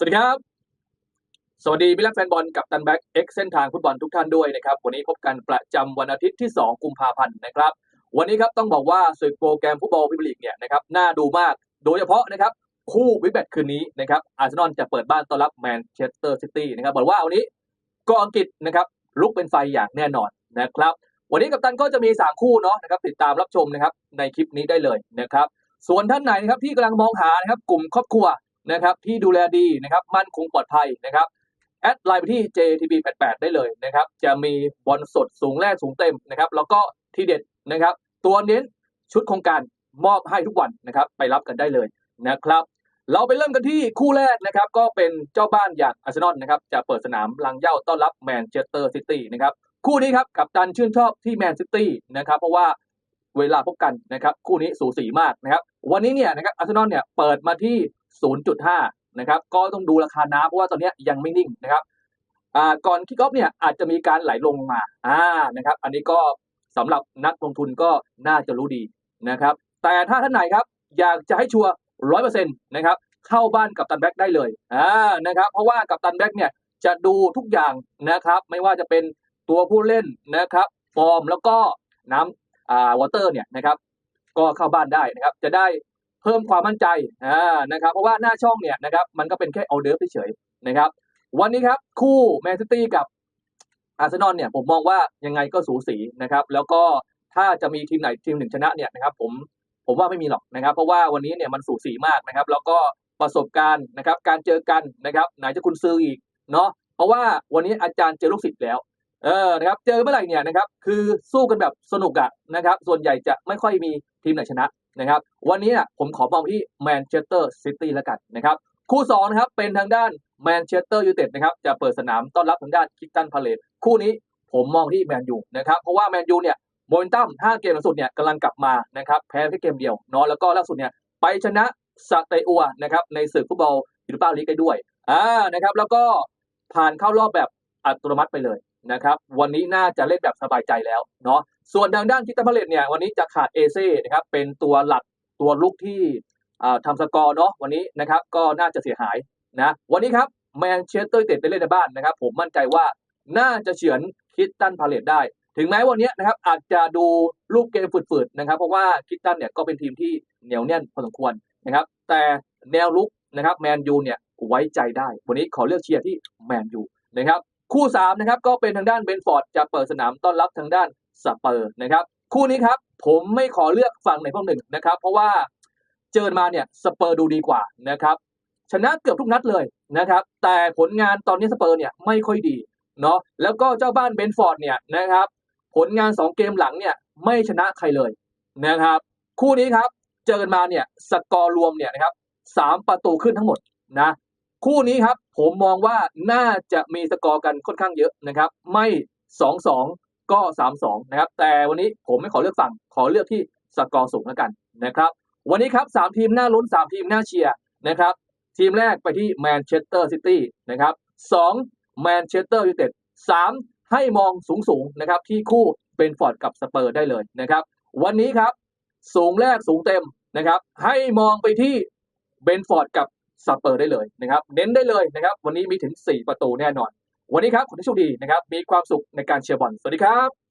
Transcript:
สวัสดีครับ สวัสดีมิลักแฟนบอลกับตันแบ็กเอ็กเส้นทางฟุตบอลทุกท่านด้วยนะครับ วันนี้พบกันประจำวันอาทิตย์ที่ 2 กุมภาพันธ์นะครับ วันนี้ครับต้องบอกว่าศึกโปรแกรมฟุตบอลพรีเมียร์ลีกเนี่ยนะครับน่าดูมาก โดยเฉพาะนะครับคู่วิกแบตคืนนี้นะครับอาร์เซนอลจะเปิดบ้านต้อนรับแมนเชสเตอร์ซิตี้นะครับบอกว่าวันนี้ก็อังกฤษนะครับลุกเป็นไฟอย่างแน่นอนนะครับ วันนี้กับตันก็จะมี 3 คู่เนาะนะครับติดตามรับชมนะครับในคลิปนี้ได้เลยนะครับส่วนท่านไหนนะครับที่กำลังมองหานะครับกลุ่มครอบครัว นะครับที่ดูแลดีนะครับมั่นคงปลอดภัยนะครับแอดไลน์ไปที่ JTB88 ได้เลยนะครับ จะมีบอลสดสูงแรกสูงเต็มนะครับ แล้วก็ที่เด็ดนะครับ ตัวเน้นชุดโครงการมอบให้ทุกวันนะครับ ไปรับกันได้เลยนะครับ เราไปเริ่มกันที่คู่แรกนะครับ ก็เป็นเจ้าบ้านอย่างอาร์เซนอลนะครับ จะเปิดสนามลังเย้าต้อนรับแมนเชสเตอร์ซิตี้นะครับ คู่นี้ครับกับตันชื่นชอบที่แมนซิตี้นะครับ เพราะว่าเวลาพบกันนะครับ คู่นี้สูสีมากนะครับ วันนี้เนี่ยนะครับอาร์เซนอลเนี่ยเปิดมาที่ 0.5 นะครับ ก็ต้องดูราคาน้ำเพราะว่าตอนนี้ยังไม่นิ่งนะครับก่อนคิกออฟเนี่ยอาจจะมีการไหลลงมาอ่านะครับ อันนี้ก็สำหรับนักลงทุนก็น่าจะรู้ดีนะครับ แต่ถ้าท่านไหนครับ อยากจะให้ชัวร์ร้อยเปอร์เซ็นต์นะครับ เข้าบ้านกับตันแบ็กได้เลยอ่านะครับ เพราะว่ากับตันแบ็กเนี่ยจะดูทุกอย่างนะครับ ไม่ว่าจะเป็นตัวผู้เล่นนะครับ ฟอร์มแล้วก็น้ำอ่าวอเตอร์เนี่ยนะครับ ก็เข้าบ้านได้นะครับ จะได้ พิ่มความมั่นใจอ่านะครับ เพราะว่าหน้าช่องเนี่ยนะครับ มันก็เป็นแค่เอาเดิร์ฟเฉยๆนะครับ วันนี้ครับคู่แมนซิตี้กับอาร์เซนอลเนี่ยผมมองว่ายังไงก็สูสีนะครับ แล้วก็ถ้าจะมีทีมไหนทีมหนึ่งชนะเนี่ยนะครับ ผมผมว่าไม่มีหรอกนะครับ เพราะว่าวันนี้เนี่ยมันสูสีมากนะครับ แล้วก็ประสบการณ์นะครับ การเจอกันนะครับ ไหนจะคุณซื้ออีกเนาะเพราะว่าวันนี้อาจารย์เจอลูกศิษย์แล้วเออนะครับ เจอเมื่อไหร่เนี่ยนะครับ คือสู้กันแบบสนุกอะนะครับ ส่วนใหญ่จะไม่ค่อยมีทีมไหนชนะ นะครับวันนี้นะผมขอมองที่แมนเชสเตอร์ซิตี้แล้วกันนะครับคู่สองนะครับเป็นทางด้านแมนเชสเตอร์ยูไนเต็ดนะครับจะเปิดสนามต้อนรับทางด้านคิตตันพาเลตคู่นี้ผมมองที่แมนยูนะครับเพราะว่าแมนยูเนี่ยโมเมนตัม5เกมล่าสุดเนี่ยกำลังกลับมานะครับแพ้แค่เกมเดียวเนาะแล้วก็ล่าสุดเนี่ยไปชนะสเตอัวนะครับในศึกฟุตบอลยูโรปาลีกได้ด้วยอ่านะครับแล้วก็ผ่านเข้ารอบแบบอัตโนมัติไปเลยนะครับวันนี้น่าจะเล่นแบบสบายใจแล้วเนาะ ส่วนทางด้านคิตตันพาเลตเนี่ยวันนี้จะขาดเอเซ่นะครับเป็นตัวหลักตัวลุกที่อ่าทำสกอร์เนาะวันนี้นะครับก็น่าจะเสียหายนะวันนี้ครับแมนเชสเตอร์เต็ดได้เล่นในบ้านนะครับ ผมมั่นใจว่าน่าจะเฉือนคิตตันพาเลตได้ ถึงแม้วันนี้นะครับอาจจะดูรูปเกมฝืดๆนะครับ เพราะว่าคิตตันเนี่ยก็เป็นทีมที่เหนียวแน่นพอสมควรนะครับ แต่แนวลุกนะครับแมนยูเนี่ยไว้ใจได้ วันนี้ขอเลือกเชียร์ที่แมนยูนะครับคู่3นะครับก็เป็นทางด้านเบนฟอร์ดจะเปิดสนามต้อนรับทางด้าน สเปอร์นะครับ คู่นี้ครับ ผมไม่ขอเลือกฝั่งไหนฝั่งหนึ่งนะครับ เพราะว่าเจอมาเนี่ยสเปอร์ดูดีกว่านะครับ ชนะเกือบทุกนัดเลยนะครับ แต่ผลงานตอนนี้สเปอร์เนี่ยไม่ค่อยดีเนาะแล้วก็เจ้าบ้านเบนฟอร์ดเนี่ยนะครับ ผลงาน 2 เกมหลังเนี่ยไม่ชนะใครเลยนะครับ คู่นี้ครับเจอกันมาเนี่ยสกอร์รวมเนี่ยนะครับสามประตูขึ้นทั้งหมดนะคู่นี้ครับผมมองว่าน่าจะมีสกอร์กันค่อนข้างเยอะนะครับ ไม่ 2-2 ก็3-2นะครับ แต่วันนี้ผมไม่ขอเลือกฝั่ง ขอเลือกที่สกอร์สูงแล้วกันนะครับ วันนี้ครับสามทีมหน้าลุ้นสามทีมหน้าเชียร์นะครับ ทีมแรกไปที่แมนเชสเตอร์ซิตี้นะครับสองแมนเชสเตอร์ยูไนเต็ดสามให้มองสูงสูงนะครับที่คู่เป็นฟอร์ดกับสเปอร์ได้เลยนะครับ วันนี้ครับสูงแรกสูงเต็มนะครับ ให้มองไปที่เบนฟอร์ดกับสเปอร์ได้เลยนะครับ เน้นได้เลยนะครับ วันนี้มีถึง 4 ประตูแน่นอน วันนี้ครับขอให้โชคดีนะครับ มีความสุขในการเชียร์บอลสวัสดีครับ